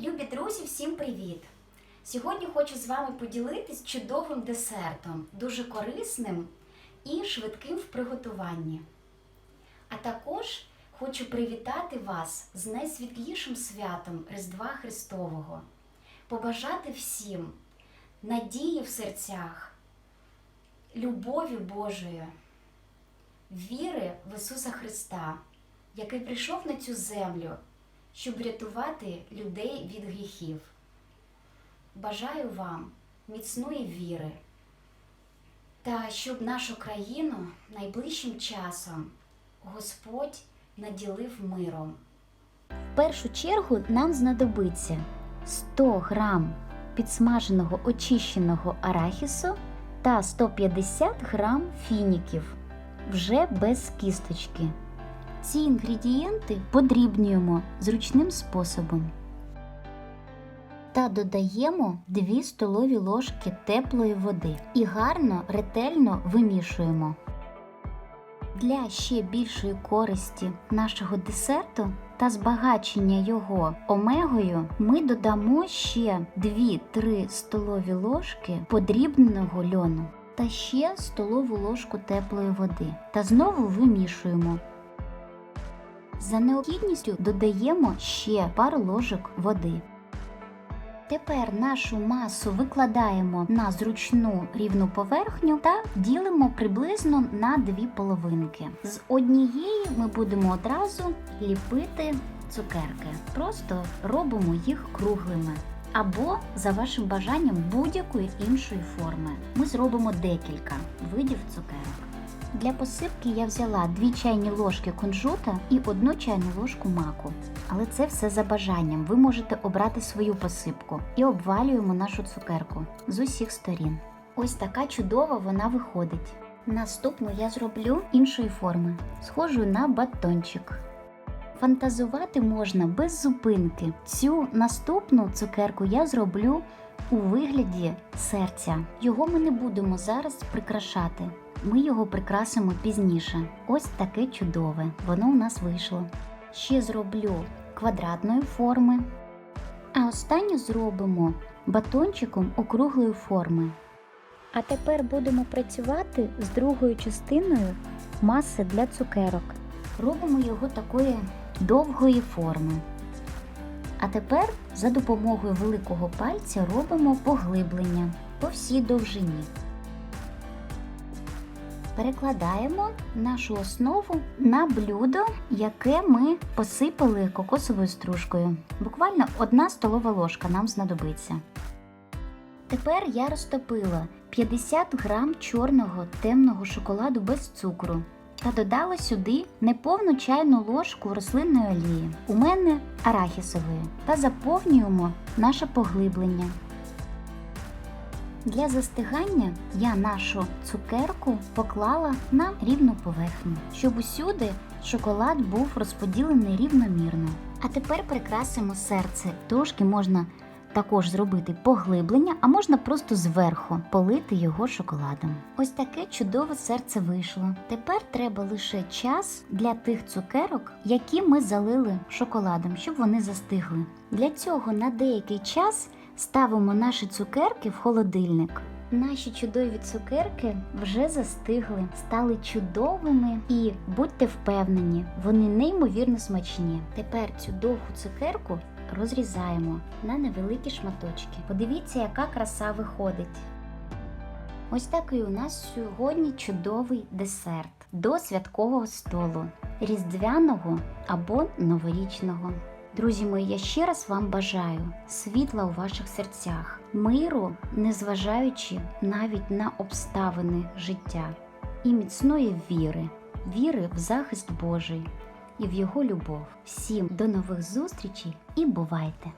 Любі друзі, всім привіт! Сьогодні хочу з вами поділитись чудовим десертом, дуже корисним і швидким в приготуванні. А також хочу привітати вас з найсвітлішим святом Різдва Христового, побажати всім надії в серцях, любові Божої, віри в Ісуса Христа, який прийшов на цю землю щоб рятувати людей від гріхів. Бажаю вам міцної віри та щоб нашу країну найближчим часом Господь наділив миром. В першу чергу нам знадобиться 100 грам підсмаженого очищеного арахісу та 150 грам фініків вже без кісточки. Ці інгредієнти подрібнюємо зручним способом. Та додаємо 2 столові ложки теплої води і гарно ретельно вимішуємо. Для ще більшої користі нашого десерту та збагачення його омегою ми додамо ще 2-3 столові ложки подрібненого льону та ще столову ложку теплої води та знову вимішуємо. За необхідністю додаємо ще пару ложок води. Тепер нашу масу викладаємо на зручну рівну поверхню та ділимо приблизно на дві половинки. З однієї ми будемо одразу ліпити цукерки. Просто робимо їх круглими. Або, за вашим бажанням, будь-якої іншої форми. Ми зробимо декілька видів цукерок. Для посипки я взяла 2 чайні ложки кунжута і 1 чайну ложку маку. Але це все за бажанням. Ви можете обрати свою посипку і обвалюємо нашу цукерку з усіх сторін. Ось така чудова вона виходить. Наступну я зроблю іншої форми, схожу на батончик. Фантазувати можна без зупинки. Цю наступну цукерку я зроблю у вигляді серця. Його ми не будемо зараз прикрашати. Ми його прикрасимо пізніше. Ось таке чудове. Воно у нас вийшло. Ще зроблю квадратної форми. А останнє зробимо батончиком округлої форми. А тепер будемо працювати з другою частиною маси для цукерок. Робимо його такої довгої форми. А тепер за допомогою великого пальця робимо поглиблення по всій довжині. Перекладаємо нашу основу на блюдо, яке ми посипали кокосовою стружкою. Буквально одна столова ложка нам знадобиться. Тепер я розтопила 50 грам чорного темного шоколаду без цукру та додала сюди неповну чайну ложку рослинної олії. У мене арахісової. Та заповнюємо наше поглиблення. Для застигання я нашу цукерку поклала на рівну поверхню, щоб усюди шоколад був розподілений рівномірно. А тепер прикрасимо серце. Трошки можна також зробити поглиблення, а можна просто зверху полити його шоколадом. Ось таке чудове серце вийшло. Тепер треба лише час для тих цукерок, які ми залили шоколадом, щоб вони застигли. Для цього на деякий час ставимо наші цукерки в холодильник. Наші чудові цукерки вже застигли, стали чудовими і будьте впевнені, вони неймовірно смачні. Тепер цю довгу цукерку розрізаємо на невеликі шматочки. Подивіться, яка краса виходить. Ось такий у нас сьогодні чудовий десерт до святкового столу, різдвяного або новорічного. Друзі мої, я ще раз вам бажаю світла у ваших серцях, миру, незважаючи навіть на обставини життя, і міцної віри, віри в захист Божий і в Його любов. Всім до нових зустрічей і бувайте!